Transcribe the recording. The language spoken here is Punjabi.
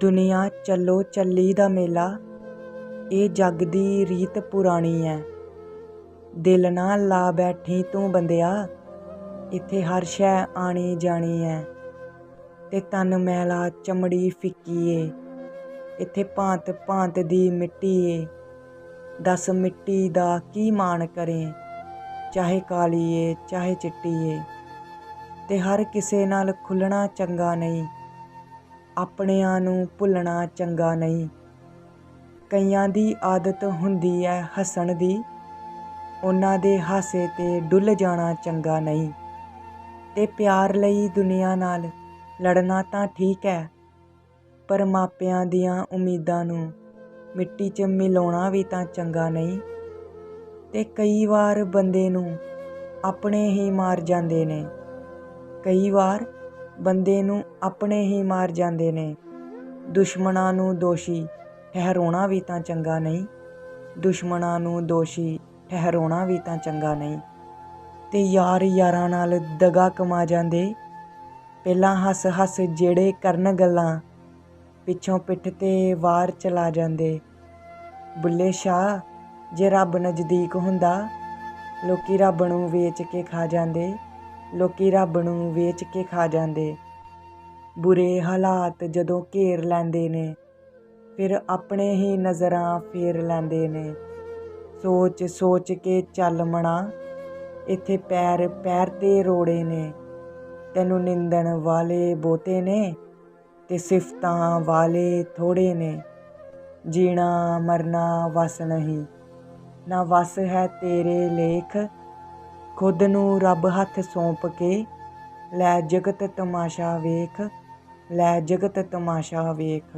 ਦੁਨੀਆ ਚੱਲੋ ਚੱਲੀ ਦਾ ਮੇਲਾ, ਇਹ ਜੱਗ ਦੀ ਰੀਤ ਪੁਰਾਣੀ ਐ। ਦਿਲ ਨਾ ਲਾ ਬੈਠੀ ਤੂੰ ਬੰਦਿਆ, ਇੱਥੇ ਹਰ ਸ਼ੈ ਆਣੀ ਜਾਣੀ ਐ। ਤੇ ਤਨ ਮੈਲਾ ਚਮੜੀ ਫਿੱਕੀ ਏ, ਇੱਥੇ ਭਾਂਤ ਭਾਂਤ ਦੀ ਮਿੱਟੀ ਏ। ਦਸ ਮਿੱਟੀ ਦਾ ਕੀ ਮਾਣ ਕਰੇ, ਚਾਹੇ ਕਾਲੀ ਏ, ਚਾਹੇ ਚਿੱਟੀ ਏ। ਤੇ ਹਰ ਕਿਸੇ ਨਾਲ ਖੁੱਲਣਾ ਚੰਗਾ ਨਹੀਂ ਆਪਣਿਆਂ ਨੂੰ ਭੁੱਲਣਾ ਚੰਗਾ ਨਹੀਂ। ਕਈਆਂ ਦੀ ਆਦਤ ਹੁੰਦੀ ਹੈ ਹੱਸਣ ਦੀ, ਉਹਨਾਂ ਦੇ ਹਾਸੇ ਤੇ ਡੁੱਲ ਜਾਣਾ ਚੰਗਾ ਨਹੀਂ। ਤੇ ਪਿਆਰ ਲਈ ਦੁਨੀਆ ਨਾਲ ਲੜਨਾ ਤਾਂ ਠੀਕ ਹੈ ਪਰ ਮਾਪਿਆਂ ਦੀਆਂ ਉਮੀਦਾਂ ਨੂੰ ਮਿੱਟੀ 'ਚ ਮਿਲਾਉਣਾ ਵੀ ਤਾਂ ਚੰਗਾ ਨਹੀਂ। ਤੇ ਕਈ ਵਾਰ ਬੰਦੇ ਨੂੰ ਆਪਣੇ ਹੀ ਮਾਰ ਜਾਂਦੇ ਨੇ। ਕਈ ਵਾਰ ਬੰਦੇ ਨੂੰ ਆਪਣੇ ਹੀ ਮਾਰ ਜਾਂਦੇ ਨੇ। ਦੁਸ਼ਮਣਾਂ ਨੂੰ ਦੋਸ਼ੀ ਠਹਿਰਾਉਣਾ ਵੀ ਤਾਂ ਚੰਗਾ ਨਹੀਂ। ਦੁਸ਼ਮਣਾਂ ਨੂੰ ਦੋਸ਼ੀ ਠਹਿਰਾਉਣਾ ਵੀ ਤਾਂ ਚੰਗਾ ਨਹੀਂ। ਤੇ ਯਾਰ ਯਾਰਾਂ ਨਾਲ ਦਗਾ ਕਮਾ ਜਾਂਦੇ। ਪਹਿਲਾਂ ਹੱਸ ਹੱਸ ਜਿਹੜੇ ਕਰਨ ਗੱਲਾਂ, ਪਿੱਛੋਂ ਪਿੱਠ ਤੇ ਵਾਰ ਚਲਾ ਜਾਂਦੇ। ਬੁੱਲੇ ਸ਼ਾਹ, ਜੇ ਰੱਬ ਨਜ਼ਦੀਕ ਹੁੰਦਾ, ਲੋਕੀ ਰੱਬ ਨੂੰ ਵੇਚ ਕੇ ਖਾ ਜਾਂਦੇ। ਲੋਕੀ ਰੱਬ ਨੂੰ ਵੇਚ ਕੇ ਖਾ ਜਾਂਦੇ। ਬੁਰੇ ਹਾਲਾਤ ਜਦੋਂ ਘੇਰ ਲੈਂਦੇ ਨੇ, ਫਿਰ ਆਪਣੇ ਹੀ ਨਜ਼ਰਾਂ ਫੇਰ ਲੈਂਦੇ ਨੇ। ਸੋਚ ਸੋਚ ਕੇ ਚੱਲ ਮਣਾ, ਇੱਥੇ ਪੈਰ ਪੈਰ ਤੇ ਰੋੜੇ ਨੇ। ਤੈਨੂੰ ਨਿੰਦਣ ਵਾਲੇ ਬੋਤੇ ਨੇ ਤੇ ਸਿਫਤਾਂ ਵਾਲੇ ਥੋੜੇ ਨੇ। ਜੀਣਾ ਮਰਨਾ ਵਸ ਨਹੀਂ, ਨਾ ਵਸ ਹੈ ਤੇਰੇ ਲੇਖ ਖੁਦ ਨੂੰ ਰੱਬ ਹੱਥ ਸੌਂਪ ਕੇ ਲੈ ਜਗਤ ਤਮਾਸ਼ਾ ਵੇਖ ਲੈ ਜਗਤ ਤਮਾਸ਼ਾ ਵੇਖ।